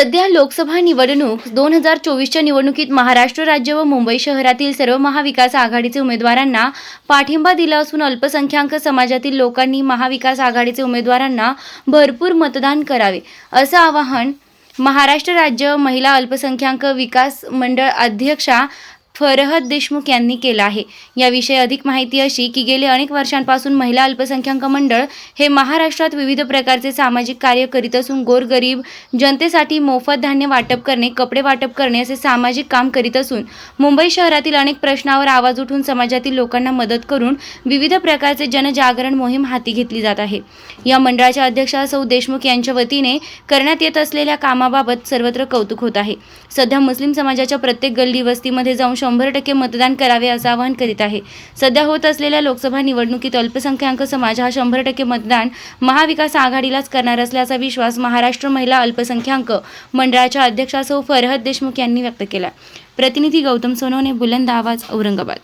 सध्या लोकसभा निवडणूक दोन हजार चोवीसच्या निवडणुकीत महाराष्ट्र राज्य व मुंबई शहरातील सर्व महाविकास आघाडीचे उमेदवारांना पाठिंबा दिला असून अल्पसंख्याक समाजातील लोकांनी महाविकास आघाडीचे उमेदवारांना भरपूर मतदान करावे. असं आवाहन महाराष्ट्र राज्य महिला अल्पसंख्याक विकास मंडळ अध्यक्षा फरहद देशमुख यांनी केला आहे. याविषयी अधिक माहिती अशी की गेले अनेक वर्षांपासून महिला अल्पसंख्याक मंडळ हे महाराष्ट्रात विविध प्रकारचे सामाजिक कार्य करीत असून गोरगरीब जनतेसाठी मोफत धान्य वाटप करणे कपडे वाटप करणे असे सामाजिक काम करीत असून मुंबई शहरातील अनेक प्रश्नावर आवाज उठून समाजातील लोकांना मदत करून विविध प्रकारचे जनजागरण मोहीम हाती घेतली जात आहे. या मंडळाच्या अध्यक्षा सौ देशमुख यांच्या वतीने करण्यात येत असलेल्या कामाबाबत सर्वत्र कौतुक होत आहे. सध्या मुस्लिम समाजाच्या प्रत्येक गल्ली वस्तीमध्ये जाऊन शंभर टक्के मतदान करावे असं आवाहन करीत आहे. सध्या होत असलेल्या लोकसभा निवडणुकीत अल्पसंख्याक समाज हा शंभर टक्के मतदान महाविकास आघाडीलाच करणार असल्याचा विश्वास महाराष्ट्र महिला अल्पसंख्याक मंडळाच्या अध्यक्षा सौ फरहद देशमुख यांनी व्यक्त केला. प्रतिनिधी गौतम सोनवणे बुलंद आवाज औरंगाबाद.